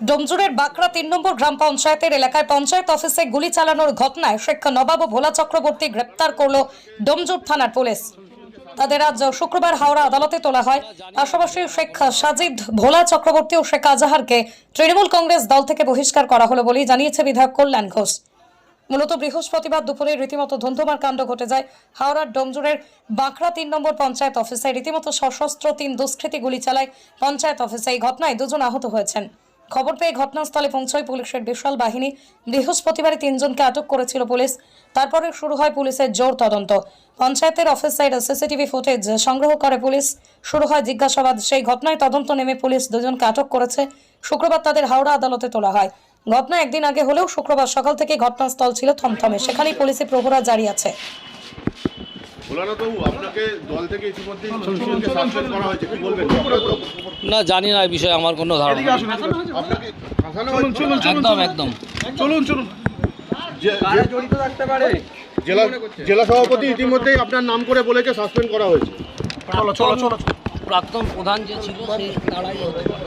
ডোমজুরের বাঁকড়া তিন নম্বর গ্রাম পঞ্চায়েতের এলাকায় পঞ্চায়েত অফিসে গুলি চালানোর ঘটনায় শেখ নবাব ও ভোলা চক্রবর্তী গ্রেপ্তার করল ডোমজুর থানার পুলিশ। তাদের আজ শুক্রবার হাওড়া আদালতে তোলা হয়। পাশাপাশি শেখ সাজিদ ভোলা চক্রবর্তী ও শেখ আজাহারকে তৃণমূল কংগ্রেস দল থেকে বহিষ্কার করা হলো বলেই জানিয়েছে বিধায়ক কল্যাণ ঘোষ। মূলত বৃহস্পতিবার দুপুরে রীতিমতো ধুন্ধুমার কাণ্ড ঘটে যায়। হাওড়ার ডোমজুরের বাঁকড়া তিন নম্বর পঞ্চায়েত অফিসে রীতিমতো সশস্ত্র তিন দুষ্কৃতী গুলি চালায় পঞ্চায়েত অফিসে। এই ঘটনায় দুজন আহত হয়েছেন। খবর পেয়ে ঘটনাস্থলে পৌঁছয় পুলিশের বিশাল বাহিনী। বৃহস্পতিবারে তিনজনকে আটক করেছিল পুলিশ। তারপরে শুরু হয় পুলিশের জোর তদন্ত। পঞ্চায়েতের অফিস সাইডে সিসিটিভি ফুটেজ সংগ্রহ করে পুলিশ। শুরু হয় জিজ্ঞাসাবাদ। সেই ঘটনায় তদন্ত নেমে পুলিশ দুজনকে আটক করেছে। শুক্রবার তাদের হাওড়া আদালতে তোলা হয়। ঘটনা একদিন আগে হলেও শুক্রবার সকাল থেকে ঘটনাস্থল ছিল থমথমে। সেখানেই পুলিশি প্রহরা জারি আছে। আপনাকে দল থেকে ইতিমধ্যে করা হয়েছে। কি বলবেন? না জানি না এই বিষয়ে আমার কোনো ধারণা একদম একদম। চলুন চলুন। জেলা জেলা সভাপতি ইতিমধ্যেই আপনার নাম করে বলেছে সাসপেন্ড করা হয়েছে। প্রাক্তন প্রধান যে ছিল সে তারাই হতে পারে।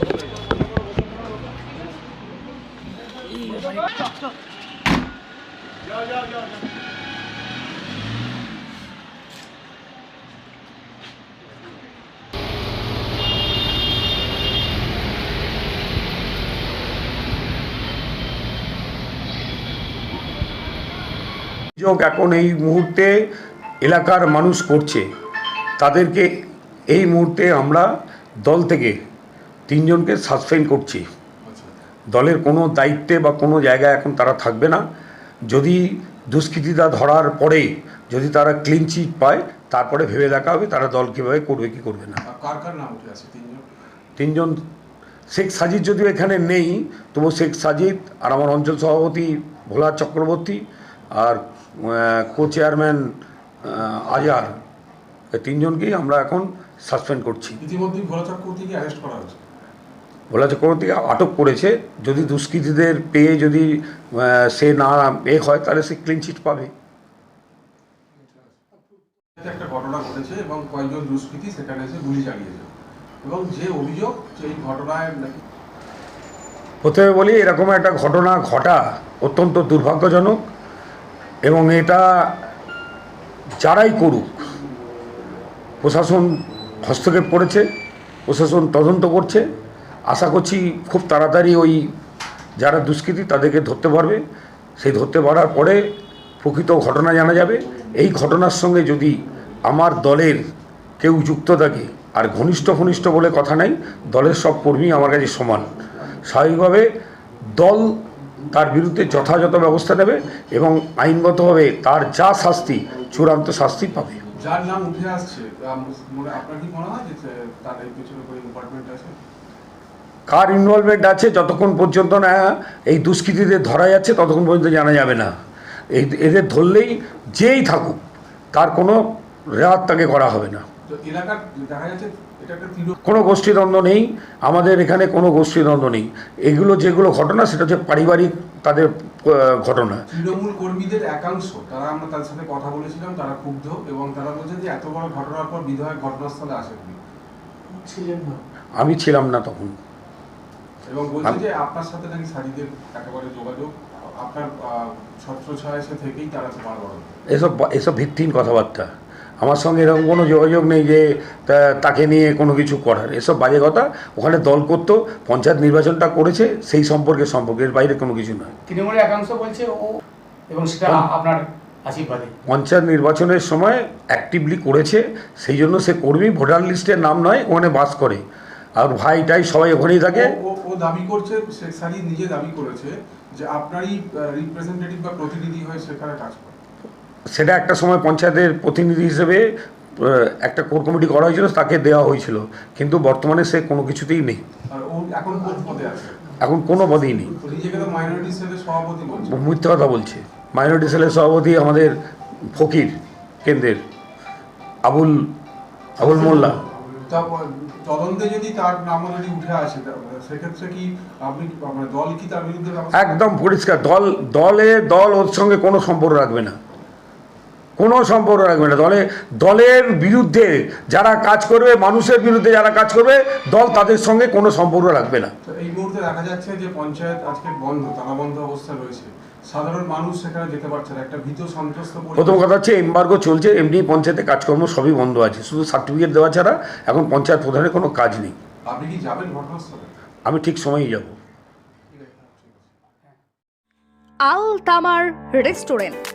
অভিযোগ এখন এই মুহূর্তে এলাকার মানুষ করছে। তাদেরকে এই মুহূর্তে আমরা দল থেকে তিনজনকে সাসপেন্ড করছি। দলের কোনো দায়িত্বে বা কোনো জায়গায় এখন তারা থাকবে না। যদি দুষ্কৃতীরা ধরার পরে যদি তারা ক্লিন চিট পায় তারপরে ভেবে দেখা হবে তারা দল কীভাবে করবে কি করবে না। তিনজন? তিনজন। শেখ সাজিদ যদিও এখানে নেই তবু শেখ সাজিদ আর আমার অঞ্চল সভাপতি ভোলা চক্রবর্তী আর কো চেয়ারম্যান আজার এই তিনজনকেই আমরা এখন সাসপেন্ড করছি। ইতিমধ্যেই ভোলা চক্রবর্তীকে অ্যারেস্ট করা হয়েছে। ভোলা চক্রবর্তীকে আটক করেছে। যদি দুষ্কৃতীদের পেয়ে যদি সে না এ হয় তাহলে সে ক্লিন চিট পাবে। একটা ঘটনা ঘটেছে এবং কয়েকজন দুষ্কৃতী সেখানে এসে গুলি চালিয়েছে। এবং যে অভিযোগ এই ঘটনায় নাকি প্রথমে বলি এরকম একটা ঘটনা ঘটা অত্যন্ত দুর্ভাগ্যজনক। এবং এটা যারাই করুক, প্রশাসন হস্তক্ষেপ করেছে, প্রশাসন তদন্ত করছে। আশা করছি খুব তাড়াতাড়ি ওই যারা দুষ্কৃতী তাদেরকে ধরতে পারবে। সেই ধরতে পারার পরে প্রকৃত ঘটনা জানা যাবে। এই ঘটনার সঙ্গে যদি আমার দলের কেউ যুক্ত থাকে, আর ঘনিষ্ঠ ঘনিষ্ঠ বলে কথা নাই, দলের সব কর্মী আমার কাছে সমান। স্বাভাবিকভাবে দল তার বিরুদ্ধে যথাযথ ব্যবস্থা নেবে এবং আইনগতভাবে তার যা শাস্তি চূড়ান্ত শাস্তি পাবে। যার নাম উঠে আসছে আপনার কি মনে হয় যে তার পিছনে কোনো ইম্পর্টমেন্ট আছে? কার ইনভলভমেন্ট আছে যতক্ষণ পর্যন্ত না এই দুষ্কৃতীদের ধরা যাচ্ছে ততক্ষণ পর্যন্ত জানা যাবে না। এই এদের ধরলেই যেই থাকুক তার কোনো রেওয়াত তাকে করা হবে না। তো এলাকার দেখা যাচ্ছে এটা একটা তৃণ কোনো গোষ্ঠীদ্বন্দ্ব নেই আমাদের এখানে কোনো গোষ্ঠীদ্বন্দ্ব নেই। এগুলো যেগুলো ঘটনা সেটা হচ্ছে পারিবারিক তাদের ঘটনা। তৃণমূল কর্মীদের একাংশ তারা আমরা তাদের সাথে কথা বলেছিলাম তারা ক্ষুব্ধ এবং তারা বলছে যে এত বড় ঘটনার পর বিধায়ক ঘটনাস্থলে আসেননি। আমি ছিলাম না তখন। এবং বলছে যে আপনার সাথে নাকি সাজিদের একেবারে যোগাযোগ আপনার ছত্র ছায় সে থেকেই তারা তোমার এসব এসব ভিত্তিহীন কথাবার্তা। আমার সঙ্গে এরকম কোনো যোগাযোগ নেই যে তাকে নিয়ে কোনো কিছু করার। এসব বাজে কথা। ওখানে দল করতো পঞ্চায়েত নির্বাচনটা করেছে সেই সম্পর্কে সম্পর্কে। এর বাইরে কোনো কিছু নয়। তৃণমূলের একাংশ বলছে ও এবং সেটা আপনার পঞ্চায়েত নির্বাচনের সময় অ্যাক্টিভলি করেছে সেই জন্য সে কর্মী ভোটার লিস্টের নাম নয় ওখানে বাস করে। আর ভাইটাই সবাই ওখানেই থাকে। ও- দাবি করছে শেখ সাজিদ নিজে দাবি করেছে যে আপনারই রিপ্রেজেন্টেটিভ বা প্রতিনিধি হয়ে সেখানে কাজ করে। সেটা একটা সময় পঞ্চায়েতের প্রতিনিধি হিসেবে একটা কোর কমিটি করা হয়েছিল তাকে দেওয়া হয়েছিল। কিন্তু বর্তমানে সে কোনো কিছুতেই নেই। এখন কোন পদেই নেই। মিথ্যে কথা বলছে। মাইনরিটি সেলের সভাপতি আমাদের ফকির কেন্দ্রের আবুল আবুল মোল্লা। তদন্তে যদি তার নাম যদি উঠে আসে সেক্ষেত্রে কি আপনি মানে দল কি তার বিরুদ্ধে একদম পরিষ্কার। দল দলে দল ওর সঙ্গে কোনো সম্পর্ক রাখবে না। কোনো সম্পর্ক রাখবে না। দলে দলের বিরুদ্ধে যারা কাজ করবে মানুষের বিরুদ্ধে যারা কাজ করবে দল তাদের সঙ্গে কোনো সম্পর্ক রাখবে না। এই মুহূর্তে মুহূর্তে দেখা যাচ্ছে যে পঞ্চায়েত আজকে বন্ধ তালাবন্ধ অবস্থা রয়েছে। সাধারণ মানুষ সেখানে যেতে পারছে না একটা ভীত সন্ত্রস্ত প্রথম কথা হচ্ছে এমবার্গো চলছে এমনি পঞ্চায়েতে কাজকর্ম সবই বন্ধ আছে। শুধু সার্টিফিকেট দেওয়া ছাড়া এখন পঞ্চায়েত প্রধানের কোনো কাজ নেই। আপনি কি যাবেন ঘটনাস্থলে? আমি ঠিক সময়েই যাব। আল তামার রেস্টুরেন্ট।